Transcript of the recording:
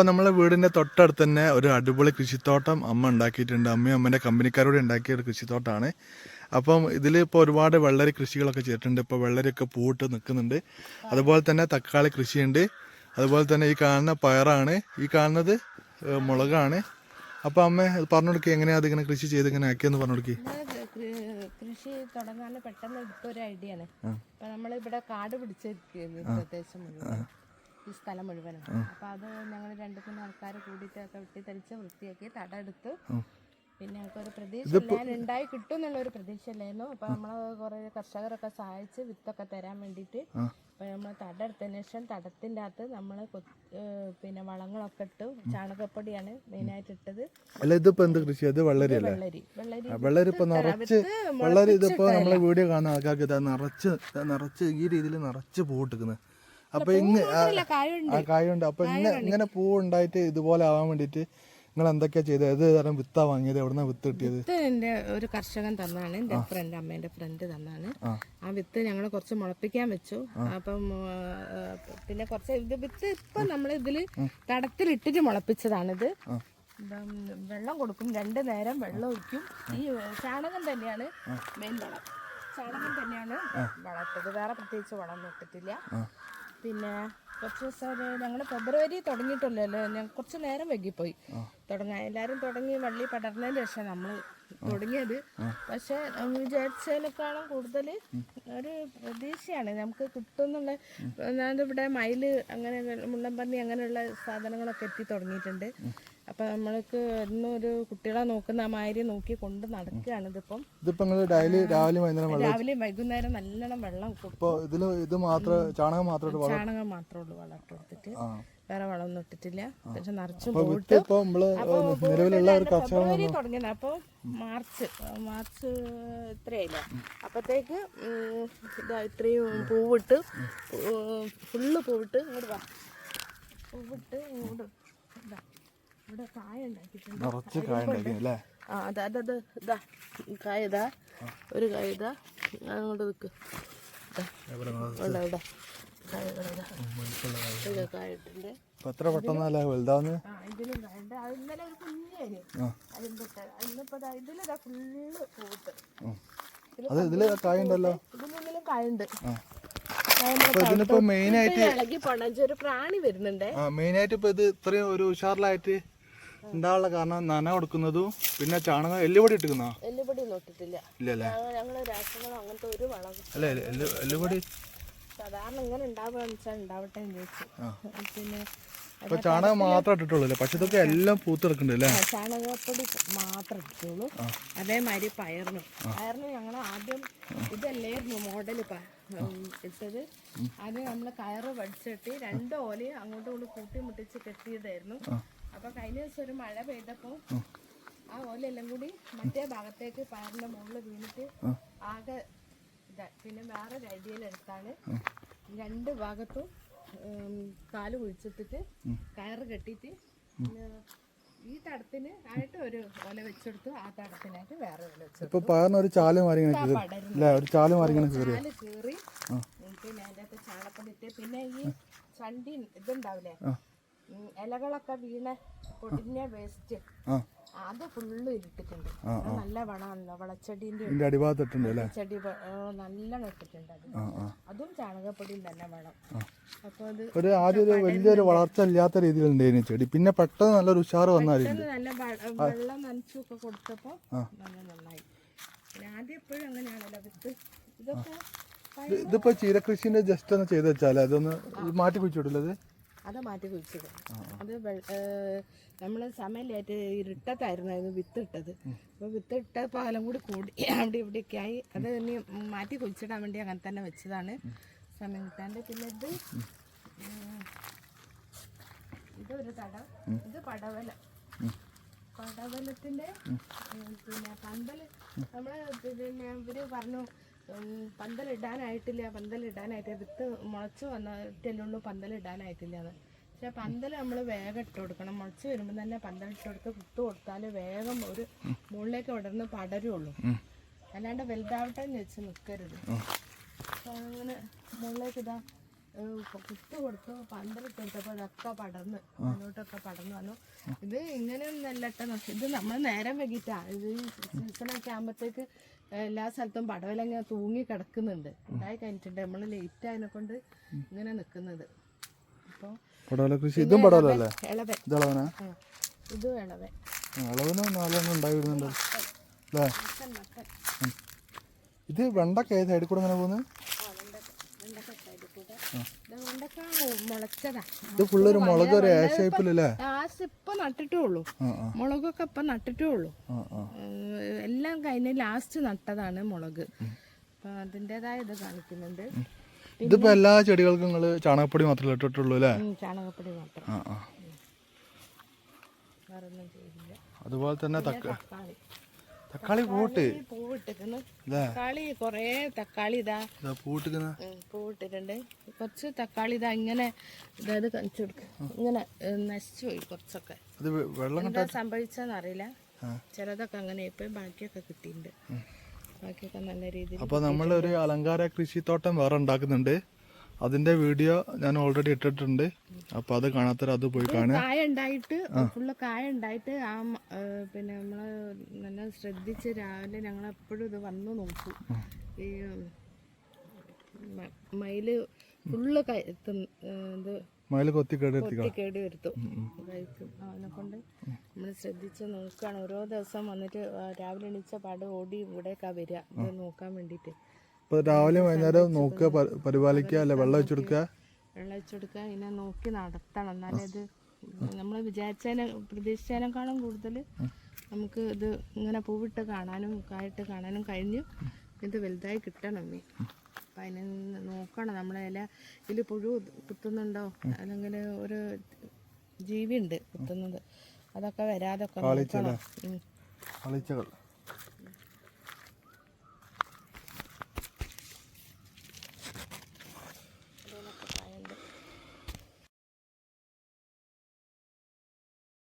അപ്പോൾ നമ്മളെ വീടിന്റെ തൊട്ടടുത്ത് തന്നെ ഒരു അടിപൊളി കൃഷിത്തോട്ടം അമ്മ ഉണ്ടാക്കിയിട്ടുണ്ട്. അമ്മയും അമ്മേന്റെ കമ്പനിക്കാരോട് ഉണ്ടാക്കിയ ഒരു കൃഷിത്തോട്ടമാണ് അപ്പം ഇതിൽ ഇപ്പോൾ ഒരുപാട് വെള്ളരി കൃഷികളൊക്കെ ചെയ്തിട്ടുണ്ട്. ഇപ്പോൾ വെള്ളരിയൊക്കെ പൂട്ട് നിൽക്കുന്നുണ്ട്. അതുപോലെ തന്നെ തക്കാളി കൃഷിയുണ്ട്. അതുപോലെ തന്നെ ഈ കാണുന്ന പയറാണ്. ഈ കാണുന്നത് മുളകാണ്. അപ്പോൾ അമ്മ പറഞ്ഞു കൊടുക്കുക എങ്ങനെയാണ് അതിങ്ങനെ കൃഷി ചെയ്ത് ഇങ്ങനെ ആക്കിയെന്ന് പറഞ്ഞു കൊടുക്കി. കൃഷി തുടങ്ങാൻ പെട്ടെന്ന് ഒരു ഐഡിയ ആണ് അപ്പൊ നമ്മൾ ഇവിടെ കാട് പിടിച്ചിരിക്കുന്നു പ്രദേശം മുഴുവൻ. ഈ സ്ഥലം മുഴുവനും. അപ്പൊ അത് ഞങ്ങൾ രണ്ടു മൂന്ന് ആൾക്കാർ കൂടിയിട്ടൊക്കെ വെട്ടിത്തെളിച്ച് വൃത്തിയാക്കി തട എടുത്ത് പിന്നെ ഞങ്ങൾക്ക് ഒരു പ്രതീക്ഷ ഉണ്ടായി കിട്ടും എന്നുള്ള ഒരു പ്രതീക്ഷ ഇല്ലായിരുന്നു അപ്പൊ നമ്മൾ കുറെ കർഷകരൊക്കെ സഹായിച്ച് വിത്തൊക്കെ തരാൻ വേണ്ടിയിട്ട് അപ്പൊ നമ്മൾ തട എടുത്തതിന് ശേഷം തടത്തിന്റെ അകത്ത് നമ്മൾ പിന്നെ വളങ്ങളൊക്കെ ഇട്ടു. ചാണകപ്പൊടിയാണ് മെയിനായിട്ട് ഇട്ടത്. അല്ല ഇതിപ്പോ എന്ത് കൃഷി അത് വെള്ളരി അല്ലേ? വെള്ളരി. ഇപ്പൊ നിറച്ച് വെള്ളരി ഇതിപ്പോ നമ്മളെ വീഡിയോ കാണുന്ന ആൾക്കാർക്ക് നിറച്ച് നിറച്ച് ഈ രീതിയിൽ നിറച്ച് പൂവിട്ടിക്കുന്നത് അപ്പൊ ഇങ്ങ് ആ- കായുണ്ട്. അപ്പൊ ഇങ്ങനെ ഇങ്ങനെ പൂ ഉണ്ടായിട്ട് ഇതുപോലെ ആവാൻ വേണ്ടിട്ട് നിങ്ങൾ എന്തൊക്കെയാ ചെയ്തത്? ഏത് തരം വിത്താ വാങ്ങിയത്? എവിടുന്ന വിത്ത് കിട്ടിയത്? വിത്ത് എന്റെ ഒരു കർഷകൻ തന്നാണ്. എന്റെ ഫ്രണ്ട് അമ്മേന്റെ ഫ്രണ്ട് തന്നാണ്. ആ. വിത്ത് ഞങ്ങൾ കുറച്ച് മുളപ്പിക്കാൻ വെച്ചു. അപ്പം പിന്നെ കുറച്ച് ഇത് വിത്ത് ഇപ്പം നമ്മൾ ഇതിൽ തടത്തിലിട്ടിട്ട് മുളപ്പിച്ചതാണിത്. വെള്ളം കൊടുക്കും. രണ്ട് നേരം വെള്ളം ഒഴിക്കും. ഈ ചാണകം തന്നെയാണ് മെയിൻ വളം. ചാണകം തന്നെയാണ് വളർത്തത്. വേറെ പ്രത്യേകിച്ച് വളം ഇട്ടിട്ടില്ല പിന്നെ കുറച്ച് ദിവസം ഞങ്ങൾ ഫെബ്രുവരി തുടങ്ങിയിട്ടില്ലല്ലോ. ഞാൻ കുറച്ച് നേരം വൈകിപ്പോയി. തുടങ്ങാൻ എല്ലാവരും തുടങ്ങി വള്ളി പടർന്നതിന് ശേഷം നമ്മൾ തുടങ്ങിയത്. പക്ഷെ വിചാരിച്ചതിനേക്കാളും കൂടുതൽ ഒരു പ്രതീക്ഷയാണ്. നമുക്ക് കിട്ടുന്നുള്ള ഞാനിവിടെ മയിൽ അങ്ങനെ മുള്ളൻപന്നി അങ്ങനെയുള്ള സാധനങ്ങളൊക്കെ എത്തി തുടങ്ങിയിട്ടുണ്ട്. അപ്പൊ നമ്മൾക്ക് ഇന്നൊരു കുട്ടികളെ നോക്കുന്ന ആ മാതിരി നോക്കി കൊണ്ട് നടക്കുകയാണ് ഇതിപ്പം. ഇതിപ്പോ നിങ്ങൾ ഡെയിലി രാവിലെ വൈകുന്നേരം വെള്ളം രാവിലെ വൈകുന്നേരം നല്ലോണം വെള്ളം ഇത് മാത്രം ചാണകം മാത്രമായിട്ട് വള- ചാണകം മാത്രമേ ഉള്ളൂ വളർത്തി എടുത്തിട്ട്. കൊടുത്തിട്ട് ആ. വേറെ വളമൊന്നും ഇട്ടിട്ടില്ല. പക്ഷെ നിറച്ചും അപ്പൊ പോയിട്ട് വിത്ത് ഇപ്പൊ നിലവിലുള്ള ഒരു ഫെബ്രുവരി തുടങ്ങിയത്. അപ്പോൾ മാർച്ച് മാർച്ച് ഇത്രയല്ല അപ്പത്തേക്ക് ഇതാ ഇത്രയും പൂവിട്ട് ഫുള്ള് പൂവിട്ട് ഇങ്ങോട്ട് വാ. പൂവിട്ട് ഇങ്ങോട്ട് ഇതാ. ഇവിടെ കായ ഉണ്ടാക്കിയിട്ടുണ്ട്. നിറച്ച് കായ ഉണ്ടാക്കി അല്ലേ ആ അതാ അതാ അതാ ഇതാ. കായ ഇതാ. ഒരു കായ ഇതാ. അങ്ങോട്ട് നിൽക്ക് എത്ര പെട്ടെന്നല്ലേ വലുതാന്ന് ഇന്നലെ ഒരു കുഞ്ഞായിരുന്നു ഇതിലിതാ ഫുള്ള് പൂട്ട് അത് ഇതിൽ കായുണ്ടല്ലോ കായുണ്ട് ഇതിനിപ്പോ മെയിൻ ആയിട്ട് ഇളകി പോണ. ഒരു പ്രാണി വരുന്നുണ്ടേ. മെയിൻ ആയിട്ട് ഇപ്പൊ ഇത് ഇത്രയും ഒരു ഉഷാറിലായിട്ട് ഉണ്ടാവാനുള്ള കാരണം നന കൊടുക്കുന്നതും പിന്നെ ചാണകം എല്ലുപൊടി ഇട്ടിരിക്കുന്നോ എല്ലുപൊടി ഒന്നും ഇട്ടിട്ടില്ല. ഇല്ലല്ലേ? ഞങ്ങൾ ഞങ്ങൾ രാസവളം അങ്ങനത്തെ ഒരു വളം അല്ല എല്ലുപൊടി? സാധാരണ ഇങ്ങനെ ഉണ്ടാവുകയെന്ന് വെച്ചാൽ ഉണ്ടാവട്ടെ എന്ന് ചോദിച്ചു പിന്നെ ഇപ്പൊ ചാണകം മാത്രം ഇട്ടിട്ടുള്ളൂ പക്ഷെ ഇതൊക്കെ എല്ലാം പൂത്തെടുക്കുന്നുണ്ട് അല്ലേ? ചാണകപ്പൊടി മാത്രം ഇട്ടുള്ളൂ. അതേമാതിരി പയറിനും. പയറിന് ഞങ്ങൾ ആദ്യം ഇതല്ലായിരുന്നു മോഡൽ ഇട്ടത്. അത് നമ്മൾ കയറ് വടിച്ചിട്ട് രണ്ട് ഓലയും അങ്ങോട്ടും ഇങ്ങോട്ടും കൂട്ടി മുട്ടിച്ച് കെട്ടിയതായിരുന്നു. അപ്പൊ കഴിഞ്ഞ ദിവസം ഒരു മഴ പെയ്തപ്പോ ആ. ഓലെല്ലാം കൂടി മറ്റേ ഭാഗത്തേക്ക് പയറിന്റെ മുകളിൽ വീണിട്ട് ആകെ പിന്നെ വേറെ ഒരു ഐഡിയയിലെടുത്താണ് രണ്ട് ഭാഗത്തും കാൽ കുഴിച്ചിട്ടിട്ട് കയറ് കെട്ടിയിട്ട് ഈ തടത്തിന് ആയിട്ട് ഒരു ഓല വെച്ചെടുത്തു. ആ തടത്തിനായിട്ട് വേറെ ഓല വെച്ചു ഇപ്പൊ പയറിന് ഒരു ചാൽ മാറി ഒരു ചാൽ മാറി കീറി. പിന്നെ അതിന്റെ അകത്ത് ചാണകപ്പൊടി പിന്നെ ഈ ചണ്ടി ഇതുണ്ടാവില്ലേ? ഇലകളൊക്കെ വീണ പൊടിഞ്ഞ വേസ്റ്റ് അത് ഫുള്ള് ഇട്ടിട്ടുണ്ട്. അത് നല്ല വളമാണല്ലോ വളച്ചെടിന്റെ അടിഭാഗത്തിട്ടുണ്ട് ചെടി നല്ല നട്ടിട്ടുണ്ട് അത്. അതും ചാണകപ്പൊടിയും തന്നെ വേണം. അപ്പോൾ അത് ഒരു ആദ്യം ഒരു വലിയൊരു വളർച്ച ഇല്ലാത്ത രീതിയിൽ ഉണ്ടായിരുന്നു ചെടി. പിന്നെ പെട്ടെന്ന് നല്ലൊരു ഉഷാർ വന്നായിരുന്നു പെട്ടെന്ന് നല്ല വെള്ളം നനച്ചൊക്കെ കൊടുത്തപ്പോ നല്ല നന്നായി. ആദ്യം എപ്പോഴും അങ്ങനെയാണല്ലോ വിത്ത്. ഇതൊക്കെ ഇതിപ്പോ ചീരകൃഷിന്റെ ജസ്റ്റ് ഒന്ന് ചെയ്ത് വെച്ചാലേ അതൊന്ന് മാറ്റി കുഴിച്ചിട്ടില്ലത് അത് മാറ്റി കുഴിച്ചത് അത് നമ്മൾ സമയമായിട്ട് ഇരുട്ടത്തായിരുന്നു വിത്തിട്ടത്. വിത്ത് അപ്പോൾ വിത്തിട്ട പാലം കൂടി കൂടി അവിടെ ഇവിടെയൊക്കെ ആയി അത് ഇനി മാറ്റി കുഴിച്ചിടാൻ വേണ്ടി അങ്ങനെ തന്നെ വെച്ചതാണ്. സമയം കിട്ടാണ്ട് പിന്നെ ഇത് ഇതൊരു തടം. ഇത് പടവല. പടവലത്തിന്റെ പിന്നെ പന്തൽ നമ്മൾ പിന്നെ ഇവർ പറഞ്ഞു പന്തലിടാനായിട്ടില്ല പന്തലിടാനായിട്ട് വിത്ത് മുളച്ച് വന്നിട്ടല്ലേ ഉള്ളൂ പന്തലിടാനായിട്ടില്ല എന്ന് പക്ഷേ പന്തൽ നമ്മൾ വേഗം ഇട്ട് കൊടുക്കണം. മുളച്ച് വരുമ്പോൾ തന്നെ പന്തൽ ഇട്ട് കൊടുത്ത് കുത്ത് കൊടുത്താൽ വേഗം ഒരു മുകളിലേക്ക് വിടർന്ന് പടരുള്ളൂ. അല്ലാണ്ട് വലുതാവട്ടെ എന്ന് വെച്ച് നിൽക്കരുത് അങ്ങനെ മുകളിലേക്ക് ഇതാ കുത്തു കൊടുത്തു. പന്തലിട്ട് കൊടുത്തപ്പോൾ ഇതൊക്കെ പടർന്ന്. അങ്ങോട്ടൊക്കെ പടർന്നു വന്നു. ഇത് ഇങ്ങനെയൊന്നും ട്ടോ. ഇത് നമ്മൾ നേരം വൈകിട്ടാ. ഇത് സീസണൊക്കെ ആകുമ്പോഴത്തേക്ക് എല്ലാ സ്ഥലത്തും പടവലങ്ങ തൂങ്ങി കിടക്കുന്നുണ്ട്. ഉണ്ടായി കഴിഞ്ഞിട്ടുണ്ട്. നമ്മൾ ലേറ്റ് ആയതിനെ കൊണ്ട് ഇങ്ങനെ നിൽക്കുന്നത് അപ്പോൾ പടവല കൃഷി. ഇതും പടവലല്ലേ ഇളവൻ. ഇത് ഇളവനാ? ആ. ഇതും ഇളവൻ. ഇളവന് നാലെണ്ണം ഉണ്ടായി വരുന്നുണ്ട് അല്ലേ? ഇത് വെണ്ടക്ക ഏത് സൈഡിൽ കൂടെ അങ്ങനെ പോകുന്നത് ആ വെണ്ടക്ക വെണ്ടക്ക സൈഡിൽ കൂടെ ഇത് ഫുള്ളൊരു മുളക് ഒരു ഷേപ്പിലല്ലേ ലാസ്റ്റ് ഇപ്പൊ നട്ടിട്ടേ ഉള്ളൂ. മുളകൊക്കെ ഇപ്പൊ നട്ടിട്ടേ ഉള്ളൂ. എല്ലാം കഴിഞ്ഞ് ലാസ്റ്റ് നട്ടതാണ് മുളക്. അപ്പൊ അതിന്റെതായ ഇത് കാണിക്കുന്നുണ്ട്. ഇതിപ്പോ എല്ലാ ചെടികൾക്കും നിങ്ങൾ ചാണകപ്പൊടി മാത്രമേ ഇട്ടിട്ടുള്ളൂ അല്ലേ ചാണകപ്പൊടി മാത്രം. അതുപോലെ തന്നെ തക്ക തക്കാളി. തക്കാളി പൂട്ട് തക്കാളി കുറേ തക്കാളി ഇതാ. പൂട്ടിക്കുന്ന പൂവിട്ടിട്ടുണ്ട്. കുറച്ച് തക്കാളി ഇതാ ഇങ്ങനെ ഇതായത് കാണിച്ചു കൊടുക്കുക ഇങ്ങനെ നശിച്ചു പോയി കുറച്ചൊക്കെ. എന്താ സംഭവിച്ചെന്ന് അറിയില്ല. ചിലതൊക്കെ അങ്ങനെ ഇപ്പൊ ബാക്കിയൊക്കെ കിട്ടിയിട്ടുണ്ട്. ബാക്കിയൊക്കെ നല്ല രീതിയിൽ അപ്പോൾ നമ്മളൊരു അലങ്കാര കൃഷിത്തോട്ടം വേറെ ഉണ്ടാക്കുന്നുണ്ട്. അതിന്റെ വീഡിയോ ഞാൻ ഓൾറെഡി ഇട്ടിട്ടുണ്ട്. അപ്പൊ അത് കാണാത്തവർ അത് പോയി കാണുക. കായ ഉണ്ടായിട്ട് ഫുള്ള് കായ ഉണ്ടായിട്ട് ആ പിന്നെ നമ്മൾ നല്ല ശ്രദ്ധിച്ച് രാവിലെ ഞങ്ങൾ എപ്പോഴും ഇത് വന്നു നോക്കും. ഈ മയിൽ ഫുള്ള് മയിൽ ഇത് മയിൽ കൊത്തി കേടി വരുത്തും കഴിക്കും കൊണ്ട് നമ്മൾ ശ്രദ്ധിച്ച് നോക്കുകയാണ് ഓരോ ദിവസം വന്നിട്ട് രാവിലെ എണീച്ച പാട് ഓടി ഇവിടേക്കാ വരിക. നോക്കാൻ വേണ്ടിയിട്ട് അപ്പോൾ രാവിലെ വൈകുന്നേരം നോക്കുക പരിപാലിക്കുക അല്ലെ? വെള്ളം വെച്ച് കൊടുക്കുക വെള്ളം ഒഴിച്ചെടുക്കുക. ഇതിനെ നോക്കി നടത്തണം. എന്നാലേ ഇത് നമ്മൾ വിചാരിച്ചതിനെ പ്രതീക്ഷിച്ചതിനേക്കാളും കൂടുതൽ നമുക്ക് ഇത് ഇങ്ങനെ പൂവിട്ട് കാണാനും കായിട്ട് കാണാനും കഴിഞ്ഞു ഇത് വലുതായി കിട്ടണം മീ അപ്പം അതിനെ നോക്കണം. നമ്മളെ ഇല ഇതിൽ പുഴു കുത്തുന്നുണ്ടോ? അല്ലെങ്കിൽ ഒരു ജീവി ഉണ്ട് കുത്തുന്നത്. അതൊക്കെ വരാതൊക്കെ നോക്കണം.